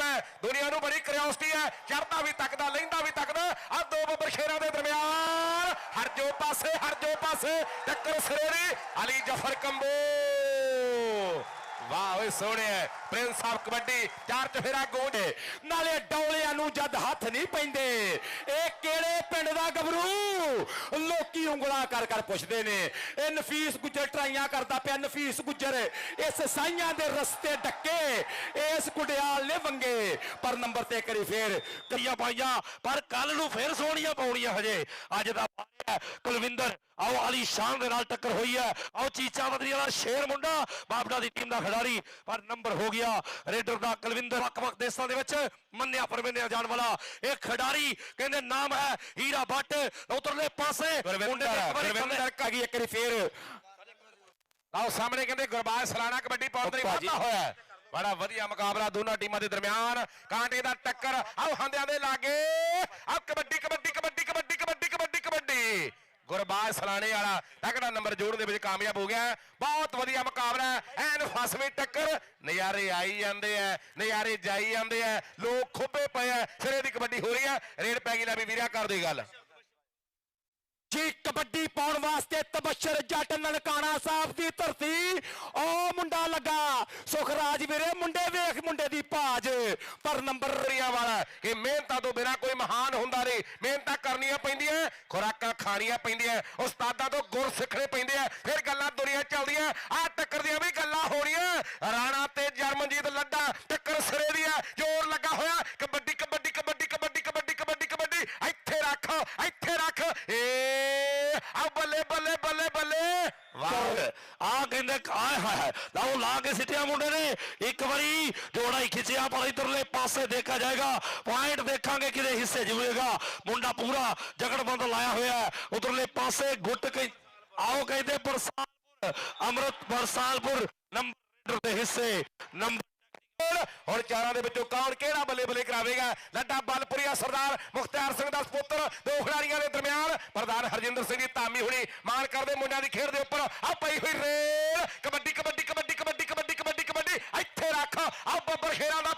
ਸਾਹਿਬ ਦੁਨੀਆ ਨੂੰ ਬੜੀ ਕਰਿਓਸਟੀ ਹੈ। ਚੜਦਾ ਵੀ ਤੱਕਦਾ, ਲੈਂਦਾ ਵੀ ਤੱਕਦਾ। ਆ ਦੋ ਬੱਬਰ ਸ਼ੇਰਾਂ ਦੇ ਦਰਮਿਆਨ। ਹਰ ਜੋ ਪਾਸੇ, ਹਰ ਜੋ ਪਾਸੇ। ਟੱਕਰ ਸਰੇਰੀ ਅਲੀ ਜਫਰ ਕੰਬੋ। ਵਾਹ ਓਏ ਸੋਹਣਿਆ ਪ੍ਰਿੰਸ ਸਾਹਿਬ ਕਬੱਡੀ, ਚਾਰ ਚਫੇਰਾ ਗੋਡੇ ਨਾਲੇ ਡੌਲਿਆਂ ਨੂੰ ਜਦ ਹੱਥ ਨਹੀਂ ਪੈਂਦੇ। ਇਹ ਕਿਹੜੇ ਪਿੰਡ ਦਾ ਗਬਰੂ ਲੋਕੀ ਉਂਗਲਾ ਕਰ ਕਰ ਪੁੱਛਦੇ ਨੇ, ਇਹ ਨਫੀਸ ਗੁੱਜਰ ਟਰਾਈਆਂ ਕਰਦਾ ਪਿਆ, ਨਫੀਸ ਗੁੱਜਰ। ਇਸ ਸਾਈਆਂ ਦੇ ਰਸਤੇ ਡੱਕੇ, ਇਸ ਕੁੜਿਆਲ ਨੇ ਵੰਗੇ। ਪਰ ਨੰਬਰ ਤੇ ਕਰੀ ਫੇਰ ਕਈਆਂ ਪਾਈਆਂ, ਪਰ ਕੱਲ ਨੂੰ ਫੇਰ ਸੋਹਣੀਆਂ ਪਾਉਣੀਆਂ ਹਜੇ। ਅੱਜ ਦਾ ਪਾਇਆ ਕੁਲਵਿੰਦਰ ਆਓ ਅਲੀ ਸ਼ਾਨ ਦੇ ਨਾਲ ਟੱਕਰ ਹੋਈ ਹੈ। ਆਓ ਚੀਚਾ ਬਦਰੀ ਵਾਲਾ ਸ਼ੇਰ ਮੁੰਡਾ ਬਾਬੜਾ ਦੀ ਟੀਮ ਦਾ ਖਿਡਾਰੀ। ਪਰ ਨੰਬਰ ਹੋ ਗਿਆ ਰੇਡਰ ਦਾ ਕੁਲਵਿੰਦਰ ਵੱਖ-ਵੱਖ ਦੇਸ਼ਾਂ ਦੇ ਵਿੱਚ ਮੰਨਿਆ ਪਰਮੰਨਿਆ ਜਾਣ ਵਾਲਾ। ਇਹ ਖਿਡਾਰੀ ਕਹਿੰਦੇ ਨਾਮ ਹੈ ਹੀਰਾ ਭੱਟ ਉਧਰਲੇ ਪਾਸੇ ਥੱਲੇ- ਗੁਰਵਿੰਦਰ ਕਾਗੀ ਇੱਕ ਵਾਰੀ ਫੇਰ। ਆਓ ਸਾਹਮਣੇ ਕਹਿੰਦੇ ਗੁਰਬਾਜ ਸਲਾਣਾ ਕਬੱਡੀ ਭਾਜੀ। ਵਾਧਾ ਹੋਇਆ ਹੈ। ਬੜਾ ਵਧੀਆ ਮੁਕਾਬਲਾ ਦੋਨਾਂ ਟੀਮਾਂ ਦੇ ਦਰਮਿਆਨ। ਕਾਂਟੇ ਦਾ ਟੱਕਰ ਆਓ ਹੰਦਿਆਂ ਦੇ ਲਾਗੇ। ਆਓ ਕਬੱਡੀ ਕਬੱਡੀ ਕਬੱਡੀ ਕਬੱਡੀ ਕਬੱਡੀ। ਗੁਰਬਾਜ ਸਲਾਣੇ ਵਾਲਾ ਤਕੜਾ ਨੰਬਰ ਜੋੜਨ ਦੇ ਵਿੱਚ ਕਾਮਯਾਬ ਹੋ ਗਿਆ। ਬਹੁਤ ਵਧੀਆ ਮੁਕਾਬਲਾ ਐਨ ਫਸਵੀਂ ਟੱਕਰ। ਨਜ਼ਾਰੇ ਆਈ ਜਾਂਦੇ ਆ, ਨਜ਼ਾਰੇ ਜਾਈ ਜਾਂਦੇ ਆ। ਲੋਕ ਖੁੱਬੇ ਪਏ ਆ। ਸਿਰੇ ਦੀ ਕਬੱਡੀ ਹੋ ਰਹੀ ਹੈ ਰੇਡ ਪੈ ਗਈ ਲੈ ਵੀ ਵੀਰਿਆ ਕਰ ਦੇ ਗੱਲ। ਜੀ ਕਬੱਡੀ ਪਾਉਣ ਵਾਸਤੇ ਤਬਸ਼ਰ ਜੱਟ ਨਨਕਾਣਾ ਸਾਹਿਬ ਦੀ ਧਰਤੀ। ਮੁੰਡਾ ਲੱਗਾ। ਸੁਖਰਾਜ ਵੀਰੇ, ਮੁੰਡੇ ਵੇਖ ਮੁੰਡੇ ਦੀ ਭਾਜ। ਪਰ ਨੰਬਰ ਰਿਆ ਵਾਲਾ ਕਿ ਮਿਹਨਤਾਂ ਤੋਂ ਬਿਨਾ ਕੋਈ ਮਹਾਨ ਹੁੰਦਾ ਨਹੀਂ। ਮਿਹਨਤਾਂ ਕਰਨੀਆਂ ਪੈਂਦੀਆਂ, ਖੁਰਾਕਾਂ ਖਾਣੀਆਂ ਪੈਂਦੀਆਂ, ਉਸਤਾਦਾਂ ਤੋਂ ਗੁਰ ਸਿੱਖਣੇ ਪੈਂਦੇ ਆ। ਫਿਰ ਗੱਲਾਂ ਦੁਨੀਆ ਚੱਲਦੀਆਂ, ਆ ਟੱਕਰ ਦੀਆਂ ਵੀ ਗੱਲਾਂ ਹੋਣੀਆਂ। ਰਾਣਾ ਤੇ ਜਰਮਨਜੀਤ ਲੱਡਾ, ਟੱਕਰ ਸਿਰੇ ਦੀ ਆ ਜ਼ੋਰ ਲੱਗਾ ਹੋਇਆ। ਕਬੱਡੀ ਕਬੱਡੀ ਕਬੱਡੀ ਕਬੱਡੀ ਕਬੱਡੀ ਕਬੱਡੀ ਕਬੱਡੀ। ਇੱਥੇ ਰੱਖ ਇੱਥੇ ਰੱਖ। ਏ ਆ ਬੱਲੇ ਬੱਲੇ ਵਾਹ ਆ ਕਹਿੰਦੇ, ਆਏ ਹਾਏ ਲਾਓ, ਲਾ ਕੇ ਸਿੱਟਿਆ ਮੁੰਡੇ ਨੇ। ਇੱਕ ਵਾਰੀ ਜੋੜਾ ਹੀ ਖਿੱਚਿਆ, ਪਰ ਇਧਰਲੇ ਪਾਸੇ ਦੇਖਿਆ ਜਾਏਗਾ। ਪੁਆਇੰਟ ਦੇਖਾਂਗੇ ਕਿਹਦੇ ਹਿੱਸੇ ਜੁੜੇਗਾ। ਮੁੰਡਾ ਪੂਰਾ ਜਗੜਬੰਦ ਲਾਇਆ ਹੋਇਆ ਹੈ। ਉਧਰਲੇ ਪਾਸੇ ਗੁੱਟ ਕੇ ਆਓ ਕਹਿੰਦੇ, ਬਰਸਾਲਪੁਰ, ਅੰਮ੍ਰਿਤ ਬਰਸਾਲਪੁਰ, ਨੰਬਰ ਦੇ ਹਿੱਸੇ, ਨੰਬਰ ਹੁਣ ਚਾਰਾਂ ਦੇ ਵਿੱਚੋਂ ਕੌਣ ਕਿਹੜਾ ਬੱਲੇ ਬੱਲੇ ਕਰਾਵੇਗਾ? ਲੱਡਾ ਬਲਪੁਰੀਆ ਸਰਦਾਰ ਮੁਖਤਿਆਰ ਸਿੰਘ ਦਾ ਪੁੱਤਰ ਦੋ ਖਿਡਾਰੀਆਂ ਦੇ ਦਰਮਿਆਨ ਪ੍ਰਧਾਨ ਹਰਜਿੰਦਰ ਸਿੰਘ ਦੀ ਤਾਮੀ ਹੁਣੀ ਮਾਨ ਕਰਦੇ ਮੁੰਡਿਆਂ ਦੀ ਖੇਡ ਦੇ ਉੱਪਰ ਆ ਪਈ ਹੋਈ ਰੇਲ। ਕਬੱਡੀ ਕਬੱਡੀ ਕਬੱਡੀ ਕਬੱਡੀ ਕਬੱਡੀ ਕਬੱਡੀ ਕਬੱਡੀ। ਇੱਥੇ ਰੱਖ। ਆ ਬੱਬਰ ਖੇਰਾਂ ਦਾ